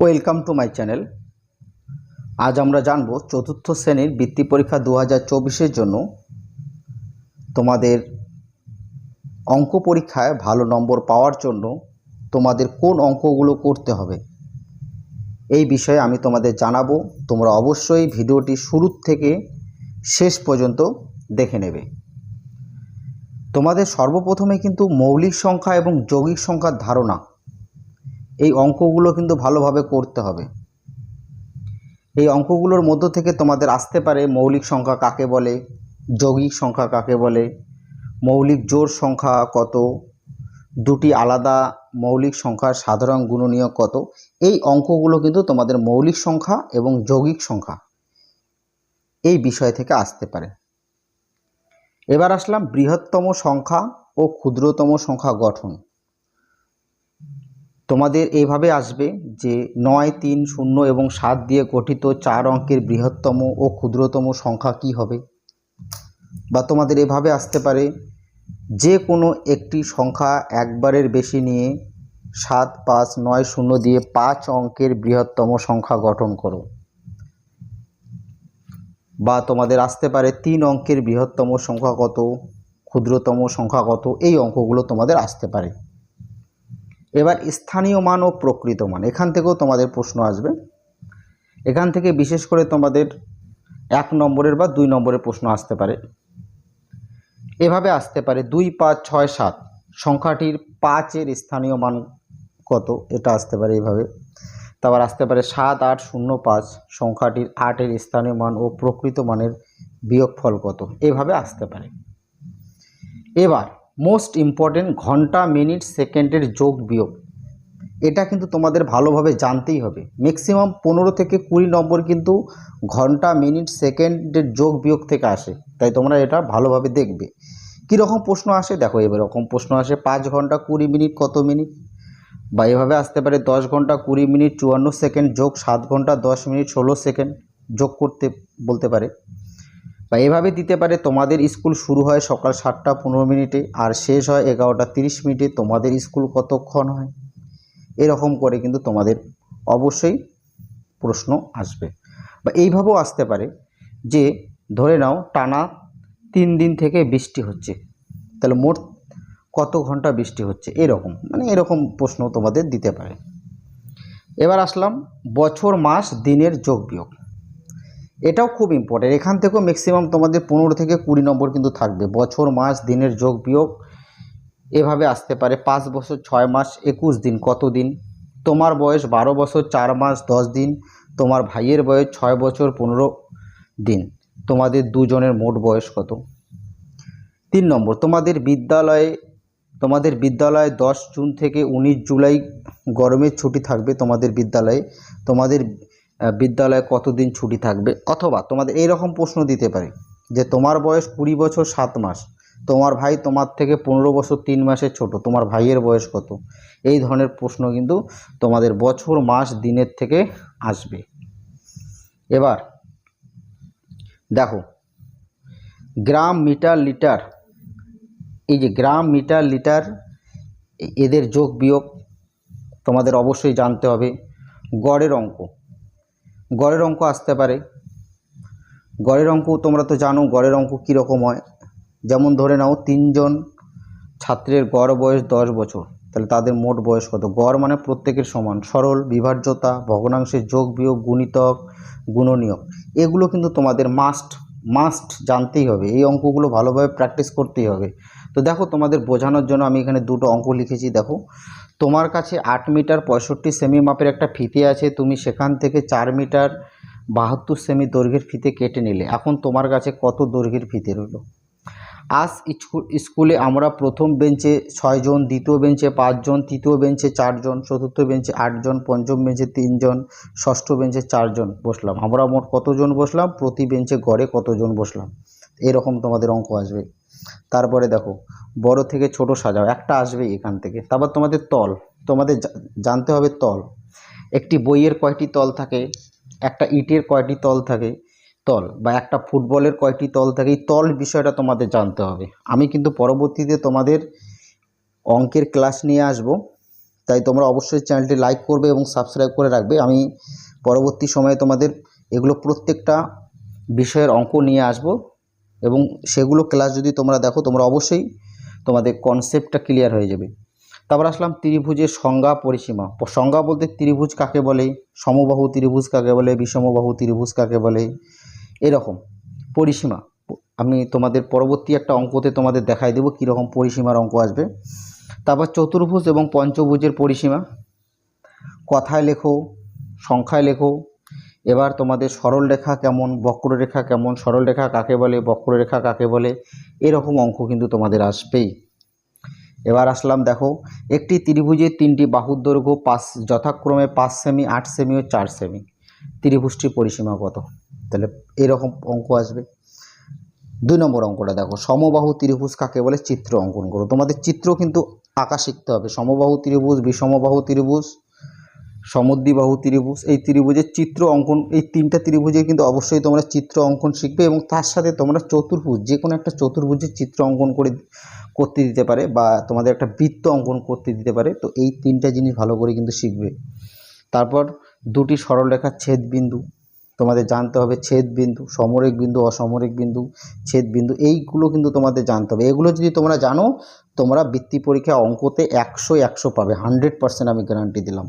Welcome to my channel আজ আমরা জানব চতুর্থ শ্রেণির বৃত্তি পরীক্ষা দু হাজার চব্বিশের জন্য তোমাদের অঙ্ক পরীক্ষায় ভালো নম্বর পাওয়ার জন্য তোমাদের কোন অঙ্কগুলো করতে হবে। এই বিষয়ে আমি তোমাদের জানাব। তোমরা অবশ্যই ভিডিওটি শুরুর থেকে শেষ পর্যন্ত দেখে নেবে। তোমাদের সর্বপ্রথমে কিন্তু মৌলিক সংখ্যা এবং যৌগিক সংখ্যার ধারণা এই অঙ্কগুলো কিন্তু ভালোভাবে করতে হবে। এই অঙ্কগুলোর মধ্য থেকে তোমাদের আসতে পারে মৌলিক সংখ্যা কাকে বলে, যৌগিক সংখ্যা কাকে বলে, মৌলিক জোর সংখ্যা কত, দুটি আলাদা মৌলিক সংখ্যার সাধারণ গুণনীয় কত, এই অঙ্কগুলো কিন্তু তোমাদের মৌলিক সংখ্যা এবং যৌগিক সংখ্যা এই বিষয় থেকে আসতে পারে। এবার আসলাম বৃহত্তম সংখ্যা ও ক্ষুদ্রতম সংখ্যা গঠন। তোমাদের এইভাবে আসবে যে নয়, তিন, শূন্য এবং সাত দিয়ে গঠিত চার অঙ্কের বৃহত্তম ও ক্ষুদ্রতম সংখ্যা কি হবে? বা তোমাদের এভাবে আসতে পারে, যে কোনো একটি সংখ্যা একবারের বেশি নিয়ে সাত, পাঁচ, নয়, শূন্য দিয়ে পাঁচ অঙ্কের বৃহত্তম সংখ্যা গঠন করো। বা তোমাদের আসতে পারে তিন অঙ্কের বৃহত্তম সংখ্যা কত, ক্ষুদ্রতম সংখ্যা কত, এই অঙ্কগুলো তোমাদের আসতে পারে। এবার স্থানীয় মান ও প্রকৃত মান, এখান থেকেও তোমাদের প্রশ্ন আসবে। এখান থেকে বিশেষ করে তোমাদের এক নম্বরের বা দুই নম্বরের প্রশ্ন আসতে পারে। এভাবে আসতে পারে, দুই, পাঁচ, ছয়, সাত, সংখ্যাটির পাঁচের স্থানীয় মান কত, এটা আসতে পারে এইভাবে তারপর আসতে পারে সাত, আট, শূন্য, পাঁচ, সংখ্যাটির আটের স্থানীয় মান ও প্রকৃত মানের বিয়োগফল কত, এভাবে আসতে পারে। এবার মোস্ট ইম্পর্টেন্ট ঘণ্টা মিনিট সেকেন্ডের যোগ, বিয়োগ। এটা কিন্তু তোমাদের ভালোভাবে জানতেই হবে। ম্যাক্সিমাম পনেরো থেকে কুড়ি নম্বর কিন্তু ঘণ্টা মিনিট সেকেন্ডের যোগ, বিয়োগ থেকে আসে। তাই তোমরা এটা ভালোভাবে দেখবে। কীরকম প্রশ্ন আসে? দেখো, এবার এরকম প্রশ্ন আসে, পাঁচ ঘণ্টা, কুড়ি মিনিট কত মিনিট বা এভাবে আসতে পারে, দশ ঘণ্টা, কুড়ি মিনিট চুয়ান্ন সেকেন্ড যোগ, সাত ঘণ্টা, দশ মিনিট ষোলো সেকেন্ড যোগ করতে বলতে পারে। বা এভাবে দিতে পারে তোমাদের স্কুল শুরু হয় সকাল সাতটা পনেরো মিনিটে আর শেষ হয় এগারোটা তিরিশ মিনিটে, তোমাদের স্কুল কতক্ষণ হয়? এরকম করে কিন্তু তোমাদের অবশ্যই প্রশ্ন আসবে। বা এইভাবেও আসতে পারে যে, ধরে নাও টানা তিন দিন থেকে বৃষ্টি হচ্ছে, তাহলে মোট কত ঘণ্টা বৃষ্টি হচ্ছে? এরকম মানে এরকম প্রশ্ন তোমাদের দিতে পারে। এবার আসলাম বছর, মাস, দিনের যোগ বিয়োগ। এটাও খুব ইম্পর্টেন্ট এখান থেকেও ম্যাক্সিমাম তোমাদের পনেরো থেকে কুড়ি নম্বর কিন্তু থাকবে। বছর, মাস, দিনের যোগ, বিয়োগ এভাবে আসতে পারে। পাঁচ বছর, ছয় মাস, একুশ দিন, কত দিন? তোমার বয়স বারো বছর, চার মাস, দশ দিন। তোমার ভাইয়ের বয়স ছয় বছর, পনেরো দিন। তোমাদের দুজনের মোট বয়স কত? তিন নম্বর, তোমাদের বিদ্যালয়ে তোমাদের বিদ্যালয়ে দশ জুন থেকে উনিশ জুলাই গরমের ছুটি থাকবে তোমাদের বিদ্যালয়ে। তোমাদের বিদ্যালয়ে কতদিন ছুটি থাকবে? অথবা তোমাদের এই রকম প্রশ্ন দিতে পারে, যে তোমার বয়স কুড়ি বছর সাত মাস, তোমার ভাই তোমার থেকে পনেরো বছর তিন মাসের ছোট, তোমার ভাইয়ের বয়স কত? এই ধরনের প্রশ্ন কিন্তু তোমাদের বছর, মাস, দিনের থেকে আসবে। এবার দেখো, গ্রাম মিটার লিটার, এই যে গ্রাম মিটার লিটার, এদের যোগ বিয়োগ তোমাদের অবশ্যই জানতে হবে। গড়ের অঙ্ক গড়ের অঙ্ক আসতে পারে। গড়ের অঙ্ক তোমরা তো জানো, গড়ের অঙ্ক কীরকম হয়? যেমন ধরে নাও, তিনজন ছাত্রের গড় বয়স দশ বছর, তাহলে তাদের মোট বয়স কত? গড় মানে প্রত্যেকের সমান, সরল, বিভাজ্যতা ভগ্নাংশের যোগ, বিয়োগ, গুণিতক, গুণনীয়ক। এগুলো কিন্তু তোমাদের মাস্ট মাস্ট জানতেই হবে। এই অঙ্কগুলো ভালোভাবে প্র্যাকটিস করতেই হবে। তো দেখো তোমাদের বোঝানোর জন্য আমি এখানে দুটো অঙ্ক লিখেছি, দেখো। তোমার কাছে আট মিটার পঁয়ষট্টি সেমি মাপের একটা ফিতে আছে, তুমি সেখান থেকে চার মিটার বাহাত্তর সেমি দৈর্ঘ্যের ফিতে কেটে নিলে, এখন তোমার কাছে কত দৈর্ঘ্যের ফিতে রইল? আজ স্কুলে আমরা প্রথম বেঞ্চে ছয়জন দ্বিতীয় বেঞ্চে পাঁচজন তৃতীয় বেঞ্চে চারজন চতুর্থ বেঞ্চে আটজন পঞ্চম বেঞ্চে তিনজন ষষ্ঠ বেঞ্চে চারজন বসলাম। আমরা মোট কতজন বসলাম? প্রতি বেঞ্চে গড়ে কতজন বসলাম? এরকম তোমাদের অঙ্ক আসবে। তারপরে দেখো, বড় থেকে ছোট সাজাও, একটা আসবে এখান থেকে। তারপর তোমাদের তল, তোমাদের জানতে হবে তল। একটি বইয়ের কয়টি তল থাকে, একটা ইটের কয়টি তল থাকে তল, বা একটা ফুটবলের কয়টি তল থাকে, এই তল বিষয়টা তোমাদের জানতে হবে। আমি কিন্তু পরবর্তীতে তোমাদের অঙ্কের ক্লাস নিয়ে আসব, তাই তোমরা অবশ্যই চ্যানেলটি লাইক করবে এবং সাবস্ক্রাইব করে রাখবে। আমি পরবর্তী সময়ে তোমাদের এগুলো প্রত্যেকটা বিষয়ের অঙ্ক নিয়ে আসব। এবং সেগুলো ক্লাস যদি তোমরা দেখো, তোমরা অবশ্যই তোমাদের কনসেপ্টটা ক্লিয়ার হয়ে যাবে। তারপর আসলাম ত্রিভুজের সংজ্ঞা পরিসীমা। সংজ্ঞা বলতে ত্রিভুজ কাকে বলে? সমবাহু ত্রিভুজ কাকে বলে? বিষমবাহু ত্রিভুজ কাকে বলে? এরকম পরিসীমা। আমি তোমাদের পরবর্তী একটা অঙ্কতে তোমাদের দেখাই দেবো কীরকম পরিসীমার অঙ্ক আসবে। তারপর চতুর্ভুজ এবং পঞ্চভুজের পরিসীমা। কথায় লেখো, সংখ্যায় লেখো এবার তোমাদের সরলরেখা কেমন বক্ররেখা কেমন সরলরেখা কাকে বলে বক্ররেখা কাকে বলে, এরকম অঙ্ক কিন্তু তোমাদের আসবেই। এবার আসলাম দেখো, একটি ত্রিভুজের তিনটি বাহুর দৈর্ঘ্য পাঁচ, যথাক্রমে পাঁচ সেমি, আট সেমি ও চার সেমি। ত্রিভুজটির পরিসীমা কত? তাহলে এরকম অঙ্ক আসবে। দুই নম্বর অঙ্কটা দেখো, সমবাহু ত্রিভুজ কাকে বলে? চিত্র অঙ্কন করো। তোমাদের চিত্র কিন্তু আঁকা শিখতে হবে। সমবাহু ত্রিভুজ, বিষমবাহু ত্রিভুজ সমদ্বিবাহু ত্রিভুজ, এই ত্রিভুজের চিত্র অঙ্কন, এই তিনটা ত্রিভুজের কিন্তু অবশ্যই তোমরা চিত্র অঙ্কন শিখবে এবং তার সাথে তোমরা চতুর্ভুজ যে কোনো একটা চতুর্ভুজের চিত্র অঙ্কন করে করতে দিতে পারে বা তোমাদের একটা বৃত্ত অঙ্কন করতে দিতে পারে। তো এই তিনটা জিনিস ভালো করে কিন্তু শিখবে। তারপর দুটি সরলরেখার ছেদ বিন্দু, তোমাদের জানতে হবে ছেদ বিন্দু, সমরেখ বিন্দু, অসমরেখ বিন্দু, ছেদ বিন্দু, এইগুলো কিন্তু তোমাদের জানতে হবে। এগুলো যদি তোমরা জানো, তোমরা বৃত্তি পরীক্ষা অঙ্কতে একশো একশো পাবে। হান্ড্রেড পার্সেন্ট আমি গ্যারান্টি দিলাম।